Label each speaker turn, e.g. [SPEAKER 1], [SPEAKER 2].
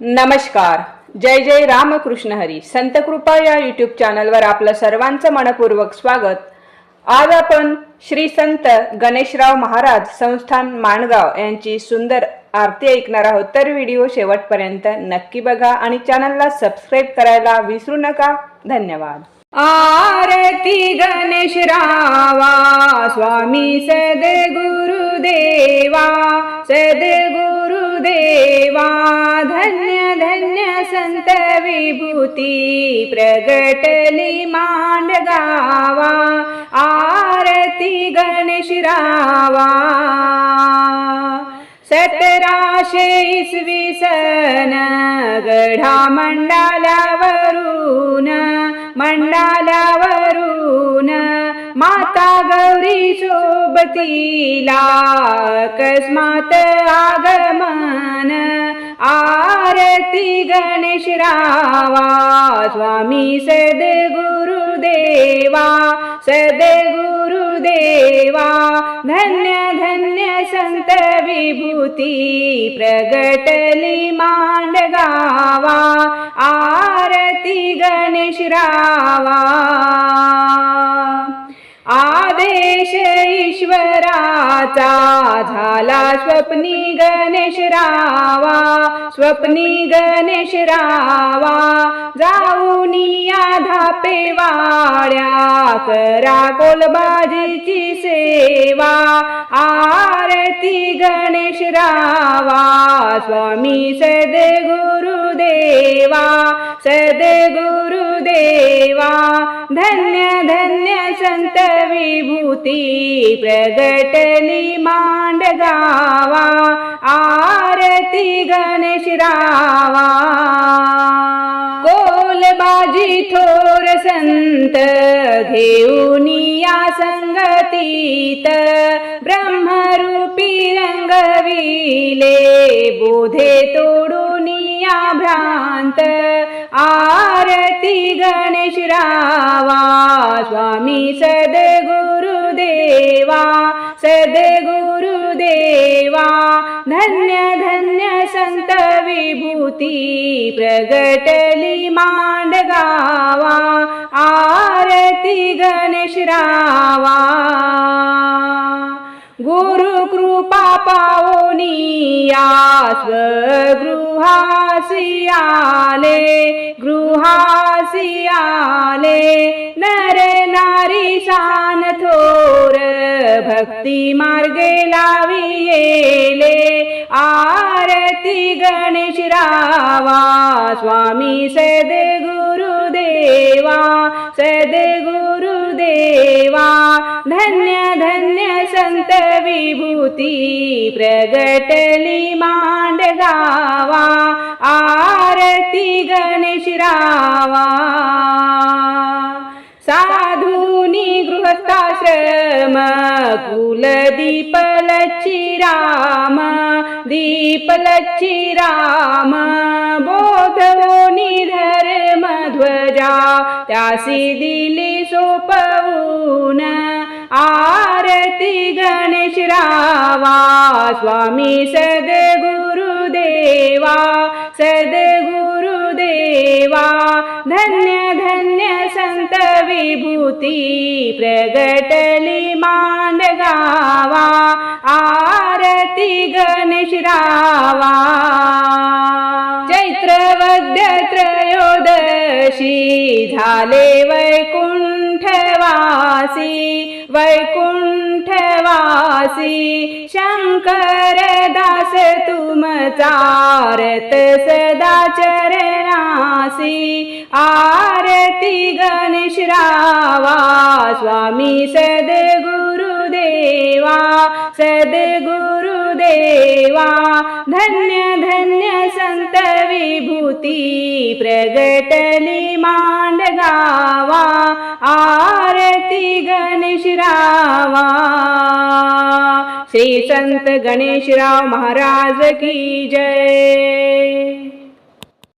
[SPEAKER 1] नमस्कार. जय जय रामकृष्ण हरी. संत कृपा या युट्यूब चॅनलवर आपलं सर्वांचं मनपूर्वक स्वागत. आज आपण श्री संत गणेशराव महाराज संस्थान माणगाव यांची सुंदर आरती ऐकणार आहोत. तर व्हिडिओ शेवटपर्यंत नक्की बघा आणि चॅनलला सबस्क्राईब करायला विसरू नका. धन्यवाद. आरती गणेश रावा स्वामी सद्गुरुदेवा सद्गुरुदेवा संत विभूती प्रगटली मांडगावा आरती गणेश रावा. सतराशे इसवी सन गढा मंडाल्यावरून मंडाल्यावरून माता गौरी सोबतीला अकस्मात आगमन आरती गणेश रावा स्वामी सद्गुरुदेवा सद्गुरुदेवा धन्य धन्य संत विभूती प्रगटली मांडगावा आरती गणेश रावा. ईश्वराचा झाला स्वप्नी गणेश रावा स्वप्नी गणेश रावा. जाऊन या धापे वाड्या करा कोलबाजीची सेवा. आरती गणेश रावा स्वामी सद्गुरुदेवा देवा धन्य धन्य संत विभूती प्रगटली मांडगावा आरती गणेश रावा. कोलबाजी थोर संत घेऊन या संगतीत ब्रह्मरू रंगविले बोधे तोडून या भ्रांत. आरती गणेश रावा स्वामी सद्गुरुदेवा सद्गुरुदेवा. धन्य धन्य संत विभूती प्रगटली मांडगावा आरती गणेश रावा. कृपा पावनिया आले गृहासी आले नर नारी सान थो भक्ती मार्गे लावियेले आरती गणेश रावा. स्वामी सद्गुरुदेवा सद्गुरुदेवा. धन्य धन्य संत विभूती प्रगटली मांडगावा आरती गणेश रावा. सा कुल दीपलच्छिराम दीपलच्छिराम बोधवो निधर्म ध्वजा त्यासि दिली सोपन आरति गणेश रावा स्वामी सद्गुरुदेवा सद्गुरुदेवा धन विभूती प्रगटली मांडगावा आरती गणेश रावा. चैत्रवद्य त्रयोदशी झाले वैकुंठवासी वैकुंठवासी शंकर दास तुमचारत सदा चरणासी आरती ग स्वामी सद्गुरुदेवा सद्गुरुदेवा धन्य धन्य संत विभूती प्रगटली मांडगावा आरती गणेश रावा. श्री संत गणेशराव महाराज की जय.